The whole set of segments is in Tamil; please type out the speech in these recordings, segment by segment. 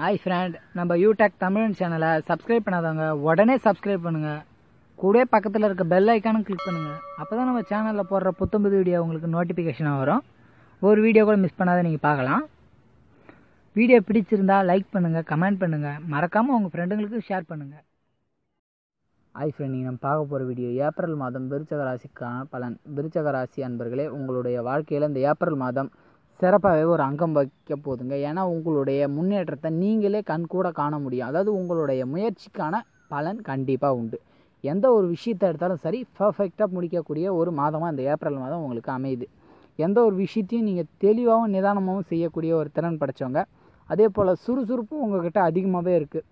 ஹாய் ஃப்ரெண்ட் நம்ம யூடெக் தமிழன் சேனலை சப்ஸ்கிரைப் பண்ணாதவங்க உடனே சப்ஸ்கிரைப் பண்ணுங்கள் கூட பக்கத்தில் இருக்க பெல் ஐக்கானும் கிளிக் பண்ணுங்கள் அப்போ தான் நம்ம சேனலில் போடுற புத்தம்புது வீடியோ உங்களுக்கு நோட்டிஃபிகேஷனாக வரும். ஒரு வீடியோ கூட மிஸ் பண்ணாத நீங்கள் பார்க்கலாம். வீடியோ பிடிச்சிருந்தா லைக் பண்ணுங்கள் கமெண்ட் பண்ணுங்கள் மறக்காமல் உங்கள் ஃப்ரெண்டுங்களுக்கு ஷேர் பண்ணுங்கள் ஹாய் ஃப்ரெண்ட் நீங்கள் நம்ம பார்க்க போகிற வீடியோ ஏப்ரல் மாதம் விருச்சக ராசிக்கான பலன். விருச்சக ராசி அன்பர்களே உங்களுடைய வாழ்க்கையில் இந்த ஏப்ரல் மாதம் சிறப்பாகவே ஒரு அங்கம் வைக்க போதுங்க. ஏன்னா உங்களுடைய முன்னேற்றத்தை நீங்களே கண்கூட காண முடியும். அதாவது உங்களுடைய முயற்சிக்கான பலன் கண்டிப்பாக உண்டு. எந்த ஒரு விஷயத்தை எடுத்தாலும் சரி பர்ஃபெக்டாக முடிக்கக்கூடிய ஒரு மாதமாக இந்த ஏப்ரல் மாதம் உங்களுக்கு அமையுது. எந்த ஒரு விஷயத்தையும் நீங்கள் தெளிவாகவும் நிதானமாகவும் செய்யக்கூடிய ஒரு திறன் படைத்தவங்க அதே போல் சுறுசுறுப்பும் உங்கள்கிட்ட அதிகமாகவே இருக்குது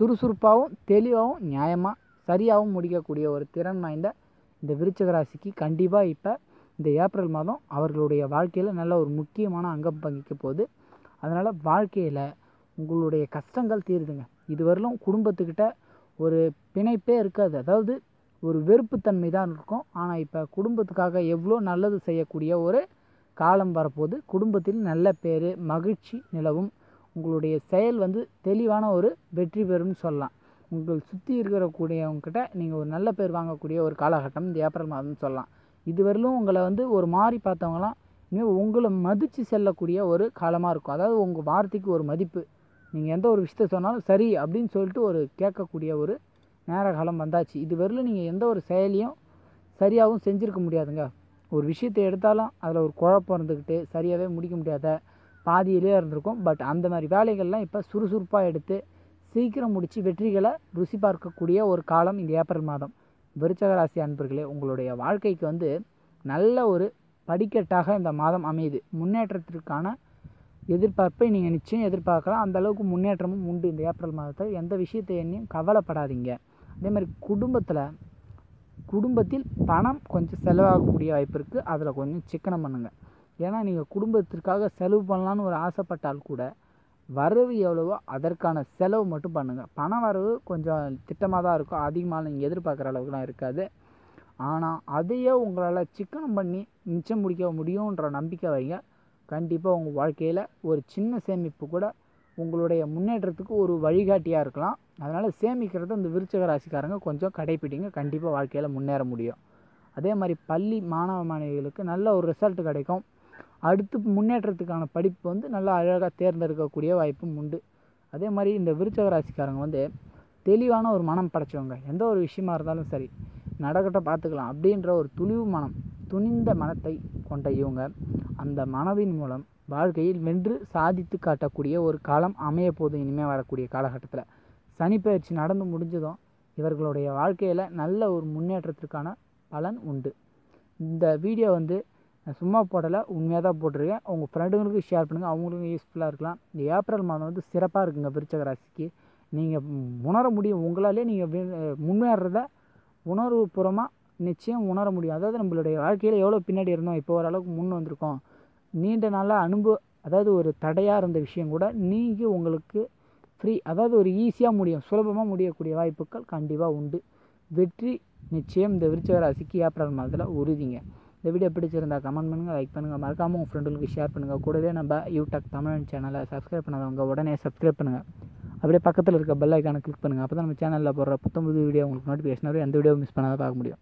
சுறுசுறுப்பாகவும் தெளிவாகவும் நியாயமாக சரியாகவும் முடிக்கக்கூடிய ஒரு திறன் வாய்ந்த இந்த விருச்சக ராசிக்கு கண்டிப்பாக இப்போ இந்த ஏப்ரல் மாதம் அவர்களுடைய வாழ்க்கையில் நல்ல ஒரு முக்கியமான அங்கம் பங்கிக்க போகுது. அதனால் வாழ்க்கையில் உங்களுடைய கஷ்டங்கள் தீருதுங்க. இதுவரையிலும் குடும்பத்துக்கிட்ட ஒரு பிணைப்பே இருக்காது. அதாவது ஒரு வெறுப்புத்தன்மை தான் இருக்கும். ஆனால் இப்போ குடும்பத்துக்காக எவ்வளோ நல்லது செய்யக்கூடிய ஒரு காலம் வரப்போது குடும்பத்தில் நல்ல பேர் மகிழ்ச்சி நிலவும். உங்களுடைய செயல் வந்து தெளிவான ஒரு வெற்றி பெறும்னு சொல்லலாம். உங்கள் சுற்றி இருக்கிறக்கூடியவங்ககிட்ட நீங்கள் ஒரு நல்ல பேர் வாங்கக்கூடிய ஒரு காலகட்டம் இந்த ஏப்ரல் மாதம்னு சொல்லலாம். இதுவரையிலும் உங்களை வந்து ஒரு மாறி பார்த்தவங்களாம் இனிமேல் உங்களை மதித்து செல்லக்கூடிய ஒரு காலமாக இருக்கும். அதாவது உங்கள் வார்த்தைக்கு ஒரு மதிப்பு. நீங்கள் எந்த ஒரு விஷயத்த சொன்னாலும் சரி அப்படின்னு சொல்லிட்டு ஒரு கேட்கக்கூடிய ஒரு நேர காலம் வந்தாச்சு. இதுவரையிலும் நீங்கள் எந்த ஒரு செயலையும் சரியாகவும் செஞ்சுருக்க முடியாதுங்க. ஒரு விஷயத்தை எடுத்தாலும் அதில் ஒரு குழப்பம் இருந்துக்கிட்டு சரியாகவே முடிக்க முடியாத பாதியிலே இருந்திருக்கும். பட் அந்த மாதிரி வேலைகள்லாம் இப்போ சுறுசுறுப்பாக எடுத்து சீக்கிரம் முடித்து வெற்றிகளை ருசி பார்க்கக்கூடிய ஒரு காலம் இந்த ஏப்ரல் மாதம். விருச்சகராசி அன்பர்களே உங்களுடைய வாழ்க்கைக்கு வந்து நல்ல ஒரு படிக்கட்டாக இந்த மாதம் அமையுது. முன்னேற்றத்திற்கான எதிர்பார்ப்பை நீங்கள் நிச்சயம் எதிர்பார்க்கலாம். அந்த அளவுக்கு முன்னேற்றமும் உண்டு இந்த ஏப்ரல் மாதத்தில். எந்த விஷயத்தை எண்ணியும் கவலைப்படாதீங்க. அதே மாதிரி குடும்பத்தில் குடும்பத்தில் பணம் கொஞ்சம் செலவாகக்கூடிய வாய்ப்பு இருக்குது அதில் கொஞ்சம் சிக்கனம் பண்ணுங்கள் ஏன்னா நீங்கள் குடும்பத்திற்காக செலவு பண்ணலான்னு ஒரு ஆசைப்பட்டால் கூட வரவு எவ்வளவோ அதற்கான செலவு மட்டும் பண்ணுங்கள் பண வரவு கொஞ்சம் திட்டமாக தான் இருக்கும். அதிகமாக நீங்கள் எதிர்பார்க்குற அளவுக்குலாம் இருக்காது. ஆனால் அதையே உங்களால் சிக்கனம் பண்ணி மிச்சம் முடிக்க முடியுன்ற நம்பிக்கை வைங்க. கண்டிப்பாக உங்கள் வாழ்க்கையில் ஒரு சின்ன சேமிப்பு கூட உங்களுடைய முன்னேற்றத்துக்கு ஒரு வழிகாட்டியாக இருக்கலாம். அதனால் சேமிக்கிறத இந்த விருச்சக ராசிக்காரங்க கொஞ்சம் கடைப்பிடிங்க. கண்டிப்பாக வாழ்க்கையில் முன்னேற முடியும். அதே மாதிரி பள்ளி மாணவ மாணவிகளுக்கு நல்ல ஒரு ரிசல்ட் கிடைக்கும். அடுத்து முன்னேற்றத்துக்கான படிப்பு வந்து நல்லா அழகாக தேர்ந்தெடுக்கக்கூடிய வாய்ப்பும் உண்டு. அதே மாதிரி இந்த விருச்சக ராசிக்காரங்க வந்து தெளிவான ஒரு மனம் படைச்சவங்க. எந்த ஒரு விஷயமா இருந்தாலும் சரி நடக்கட்ட பார்த்துக்கலாம் அப்படின்ற ஒரு துணிவு மனம் துணிந்த மனத்தை கொண்ட இவங்க. அந்த மனதின் மூலம் வாழ்க்கையில் வென்று சாதித்து காட்டக்கூடிய ஒரு காலம் அமைய போது இனிமேல் வரக்கூடிய காலகட்டத்தில் சனிப்பயிற்சி நடந்து முடிஞ்சதும் இவர்களுடைய வாழ்க்கையில் நல்ல ஒரு முன்னேற்றத்திற்கான பலன் உண்டு. இந்த வீடியோ வந்து நான் சும்மா போடலை உண்மையாக தான் போட்டிருக்கேன். உங்கள் ஃப்ரெண்டுங்களுக்கு ஷேர் பண்ணுங்கள் அவங்களுக்கும் யூஸ்ஃபுல்லாக இருக்கலாம். இந்த ஏப்ரல் மாதம் வந்து சிறப்பாக இருக்குங்க விருச்சக ராசிக்கு. நீங்கள் உணர முடியும் உங்களாலே நீங்கள் முன்னேறத உணர்வு நிச்சயம் உணர முடியும். அதாவது நம்மளுடைய வாழ்க்கையில் எவ்வளோ பின்னாடி இருந்தோம் இப்போ ஓரளவுக்கு முன் வந்திருக்கோம். நீண்ட நாளாக அனுபவ அதாவது ஒரு தடையாக இருந்த விஷயம் கூட நீங்கள் உங்களுக்கு ஃப்ரீ அதாவது ஒரு ஈஸியாக முடியும் சுலபமாக முடியக்கூடிய வாய்ப்புகள் கண்டிப்பாக உண்டு. வெற்றி நிச்சயம் இந்த விருச்சக ராசிக்கு ஏப்ரல் மாதத்தில் உறுதிங்க. இந்த வீடியோ பிடிச்சிருந்தா கமெண்ட் பண்ணுங்கள் லைக் பண்ணுங்கள் மறக்காமல் உங்கள் ஃப்ரெண்டுகளுக்கு ஷேர் பண்ணுங்கள் கூடவே நம்ம யூடியூப் தமிழ் சேனலை சப்ஸ்கிரைப் பண்ணாதவங்க உடனே சப்ஸ்கிரைப் பண்ணுங்கள் அப்படியே பக்கத்தில் இருக்க பெல் ஐக்கானை கிளிக் பண்ணுங்கள் அப்போ தான் நம்ம சேனலில் போடுற புத்தம்புது வீடியோ உங்களுக்கு நோட்டிஃபிகேஷன் வரும். எந்த வீடியோ மிஸ் பண்ணாத பார்க்க முடியும்.